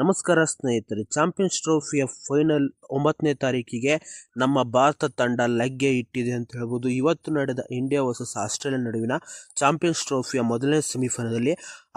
ನಮಸ್ಕಾರ ಸ್ನೇಹಿತರೆ, champions ಟ್ರೋಫಿಯ final ಒಂಬತ್ತನೇ ತಾರೀಕಿಗೆ ನಮ್ಮ ಭಾರತ ತಂಡ ಲಗ್ಗೆ ಇಟ್ಟಿದೆ ಅಂತ ಹೇಳ್ಬೋದು. ಇವತ್ತು ನಡೆದ ಇಂಡಿಯಾ ವರ್ಸಸ್ ಆಸ್ಟ್ರೇಲಿಯಾ ನಡುವಿನ ಚಾಂಪಿಯನ್ಸ್ ಟ್ರೋಫಿಯ ಮೊದಲನೇ ಸೆಮಿಫೈನಲಲ್ಲಿ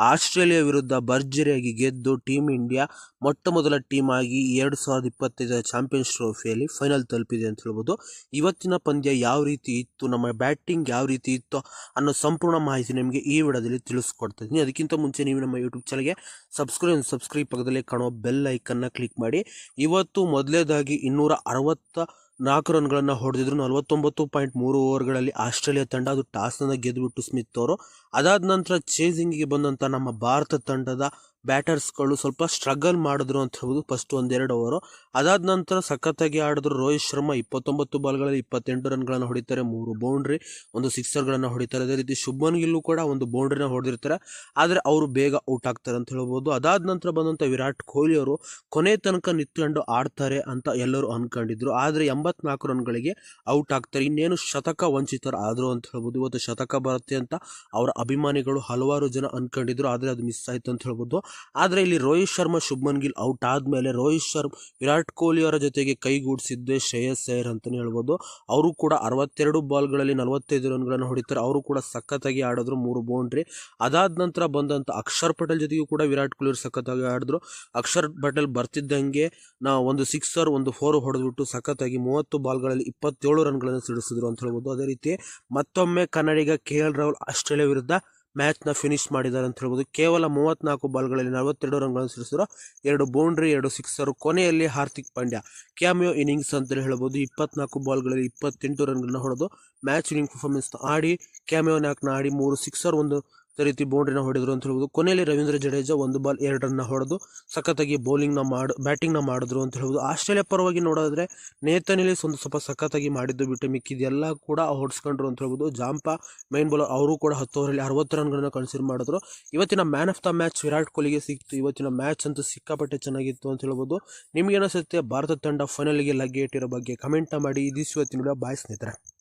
ಆಸ್ಟ್ರೇಲಿಯಾ ವಿರುದ್ಧ ಭರ್ಜರಿಯಾಗಿ ಗೆದ್ದು ಟೀಮ್ ಇಂಡಿಯಾ ಮೊಟ್ಟ ಮೊದಲ ಟೀಮ್ ಆಗಿ ಎರಡು ಸಾವಿರದ ಇಪ್ಪತ್ತೈದರ ಚಾಂಪಿಯನ್ಸ್ ಟ್ರೋಫಿಯಲ್ಲಿ ಫೈನಲ್ ತಲುಪಿದೆ ಅಂತ ಹೇಳ್ಬೋದು. ಇವತ್ತಿನ ಪಂದ್ಯ ಯಾವ ರೀತಿ ಇತ್ತು, ನಮ್ಮ ಬ್ಯಾಟಿಂಗ್ ಯಾವ ರೀತಿ ಇತ್ತು ಅನ್ನೋ ಸಂಪೂರ್ಣ ಮಾಹಿತಿ ನಿಮಗೆ ಈ ವಿಡಿಯೋದಲ್ಲಿ ತಿಳಿಸ್ಕೊಡ್ತಾ ಇದ್ದೀನಿ. ಅದಕ್ಕಿಂತ ಮುಂಚೆ ನೀವು ನಮ್ಮ ಯೂಟ್ಯೂಬ್ ಚಾನಲ್ಗೆ ಸಬ್ಸ್ಕ್ರೈಬ್ ಸಬ್ಸ್ಕ್ರೈಬ್ ಪಕ್ಕದಲ್ಲಿ ಕಾಣುವ ಬೆಲ್ ಐಕನ್ನ ಕ್ಲಿಕ್ ಮಾಡಿ. ಇವತ್ತು ಮೊದಲೇದಾಗಿ ಇನ್ನೂರ ಅರವತ್ತ ನಾಲ್ಕು ರನ್ಗಳನ್ನು ಹೊಡೆದಿದ್ರು. ನಲವತ್ತೊಂಬತ್ತು ಪಾಯಿಂಟ್ ಮೂರು ಓವರ್ಗಳಲ್ಲಿ ಆಸ್ಟ್ರೇಲಿಯಾ ತಂಡ ಅದು ಟಾಸ್ನ ಗೆದ್ದುಬಿಟ್ಟು ಸ್ಮಿತ್ ಅವರು ಅದಾದ ನಂತರ ಚೇಸಿಂಗಿಗೆ ಬಂದಂಥ ನಮ್ಮ ಭಾರತ ತಂಡದ ಬ್ಯಾಟರ್ಸ್ಗಳು ಸ್ವಲ್ಪ ಸ್ಟ್ರಗಲ್ ಮಾಡಿದ್ರು ಅಂತ ಹೇಳ್ಬೋದು ಫಸ್ಟ್ ಒಂದೆರಡು ಓವರು. ಅದಾದ ನಂತರ ಸಖತ್ತಾಗಿ ಆಡಿದ್ರು ರೋಹಿತ್ ಶರ್ಮಾ ಇಪ್ಪತ್ತೊಂಬತ್ತು ಬಾಲ್ಗಳಲ್ಲಿ ಇಪ್ಪತ್ತೆಂಟು ರನ್ಗಳನ್ನು ಹೊಡಿತಾರೆ, ಮೂರು ಬೌಂಡ್ರಿ, ಒಂದು ಸಿಕ್ಸರ್ಗಳನ್ನು ಹೊಡಿತಾರೆ. ಅದೇ ರೀತಿ ಶುಭನ್ ಗಿಲ್ಲು ಕೂಡ ಒಂದು ಬೌಂಡ್ರಿನ ಹೊಡೆದಿರ್ತಾರೆ. ಆದರೆ ಅವರು ಬೇಗ ಔಟ್ ಆಗ್ತಾರೆ ಅಂತ ಹೇಳ್ಬೋದು. ಅದಾದ ನಂತರ ಬಂದಂಥ ವಿರಾಟ್ ಕೊಹ್ಲಿ ಅವರು ಕೊನೆ ತನಕ ನಿಂತ್ಕೊಂಡು ಆಡ್ತಾರೆ ಅಂತ ಎಲ್ಲರೂ ಅಂದ್ಕೊಂಡಿದ್ರು ಆದರೆ ಎಂಬತ್ನಾಲ್ಕು ರನ್ಗಳಿಗೆ ಔಟ್ ಆಗ್ತಾರೆ. ಇನ್ನೇನು ಶತಕ ವಂಚಿತರು ಆದರು ಅಂತ ಹೇಳ್ಬೋದು. ಇವತ್ತು ಶತಕ ಬರುತ್ತೆ ಅಂತ ಅವರ ಅಭಿಮಾನಿಗಳು ಹಲವಾರು ಜನ ಅಂದ್ಕೊಂಡಿದ್ರು ಆದರೆ ಅದು ಮಿಸ್ ಆಯಿತು ಅಂತ ಹೇಳ್ಬೋದು. ಆದರೆ ಇಲ್ಲಿ ರೋಹಿತ್ ಶರ್ಮಾ, ಶುಭ್ಮನ್ ಗಿಲ್ ಔಟ್ ಆದಮೇಲೆ ರೋಹಿತ್ ಶರ್ಮಾ, ವಿರಾಟ್ ಕೊಹ್ಲಿ ಅವರ ಜೊತೆಗೆ ಕೈಗೂಡಿಸಿದ್ದೇ ಶ್ರೇಯಸ್ ಅಯ್ಯರ್ ಅಂತಲೇ ಹೇಳ್ಬೋದು. ಅವರು ಕೂಡ ಅರವತ್ತೆರಡು ಬಾಲ್ಗಳಲ್ಲಿ ನಲವತ್ತೈದು ರನ್ಗಳನ್ನು ಹೊಡಿತಾರೆ. ಅವರು ಕೂಡ ಸಖತ್ತಾಗಿ ಆಡಿದ್ರು ಮೂರು ಬೌಂಡ್ರಿ. ಅದಾದ ನಂತರ ಬಂದಂಥ ಅಕ್ಷರ್ ಪಟೇಲ್ ಜೊತೆಗೂ ಕೂಡ ವಿರಾಟ್ ಕೊಹ್ಲಿ ಅವರು ಸಖತ್ತಾಗಿ ಆಡಿದ್ರು. ಅಕ್ಷರ್ ಪಟೇಲ್ ಬರ್ತಿದ್ದಂಗೆ ನಾ ಒಂದು ಸಿಕ್ಸರ್, ಒಂದು ಫೋರ್ ಹೊಡೆದ್ಬಿಟ್ಟು ಸಖತ್ತಾಗಿ ಮೂವತ್ತು ಬಾಲ್ಗಳಲ್ಲಿ ಇಪ್ಪತ್ತೇಳು ರನ್ಗಳನ್ನು ಸಿಡಿಸಿದ್ರು ಅಂತ ಹೇಳ್ಬೋದು. ಅದೇ ರೀತಿ ಮತ್ತೊಮ್ಮೆ ಕನ್ನಡಿಗ ಕೆ ಎಲ್ ರಾಹುಲ್ ಆಸ್ಟ್ರೇಲಿಯಾ ವಿರುದ್ಧ ಮ್ಯಾಚ್ನ ಫಿನಿಶ್ ಮಾಡಿದ್ದಾರೆ ಅಂತ ಹೇಳ್ಬೋದು. ಕೇವಲ ಮೂವತ್ನಾಲ್ಕು ಬಾಲ್ಗಳಲ್ಲಿ ನಲವತ್ತೆರಡು ರನ್ಗಳನ್ನು ಸಿಡಿಸಿದ್ರು ಎರಡು ಬೌಂಡ್ರಿ ಎರಡು ಸಿಕ್ಸರು ಕೊನೆಯಲ್ಲಿ ಹಾರ್ದಿಕ್ ಪಾಂಡ್ಯ. ಕ್ಯಾಮಿಯೋ ಇನ್ನಿಂಗ್ಸ್ ಅಂತ ಹೇಳ್ಬೋದು. ಇಪ್ಪತ್ನಾಲ್ಕು ಬಾಲ್ಗಳಲ್ಲಿ ಇಪ್ಪತ್ತೆಂಟು ರನ್ಗಳನ್ನ ಹೊಡೆದು ಮ್ಯಾಚ್ ವಿನಿಂಗ್ ಪರ್ಫಾರ್ಮೆನ್ಸ್ನ ಆಡಿ ಕ್ಯಾಮಿಯೋ ನಾಲ್ಕನ್ನ ಆಡಿ ಮೂರು ಸಿಕ್ಸರ್ ಒಂದು ಅದೇ ರೀತಿ ಬೌಂಡ್ರಿನ ಹೊಡೆದ್ರು ಅಂತ ಹೇಳ್ಬೋದು. ಕೊನೆಯಲ್ಲಿ ರವೀಂದ್ರ ಜಡೇಜಾ ಒಂದು ಬಾಲ್ ಎರಡು ರನ್ನ ಹೊಡೆದು ಸಖತ್ತಾಗಿ ಬೌಲಿಂಗ್ನ ಮಾಡಿ ಬ್ಯಾಟಿಂಗ್ನ ಮಾಡಿದ್ರು ಅಂತ ಹೇಳ್ಬೋದು. ಆಸ್ಟ್ರೇಲಿಯಾ ಪರವಾಗಿ ನೋಡೋದಾದ್ರೆ ನೇತನಲ್ಲಿ ಒಂದು ಸ್ವಲ್ಪ ಸಖತ್ತಾಗಿ ಮಾಡಿದ್ದು, ಬಿಟ್ಟು ಮಿಕ್ಕಿದೆಲ್ಲ ಕೂಡ ಹೊಡ್ಸ್ಕೊಂಡ್ರು ಅಂತ ಹೇಳ್ಬೋದು. ಜಾಂಪಾ ಮೈನ್ ಬೌಲರ್ ಅವರು ಕೂಡ ಹತ್ತು ಓವರಲ್ಲಿ ಅರವತ್ತು ರನ್ಗಳನ್ನ ಕನ್ಸಿಡರ್ ಮಾಡಿದ್ರು. ಇವತ್ತಿನ man of the match Virat ಕೊಹ್ಲಿಗೆ ಸಿಕ್ತು. ಇವತ್ತಿನ ಮ್ಯಾಚ್ ಅಂತೂ ಸಿಕ್ಕಾಪಟ್ಟೆ ಚೆನ್ನಾಗಿತ್ತು ಅಂತ ಹೇಳ್ಬೋದು. ನಿಮ್ಗೆ ಅನಿಸುತ್ತೆ ಭಾರತ ತಂಡ ಫೈನಲ್ಗೆ ಲಗ್ಗೆ ಇಟ್ಟಿರೋ ಬಗ್ಗೆ ಕಮೆಂಟ್ ಮಾಡಿ. ಇದಿಸ್ ಇವತ್ತಿನ ಬಾಯ್ ಸ್ನೇಹಿತರೆ.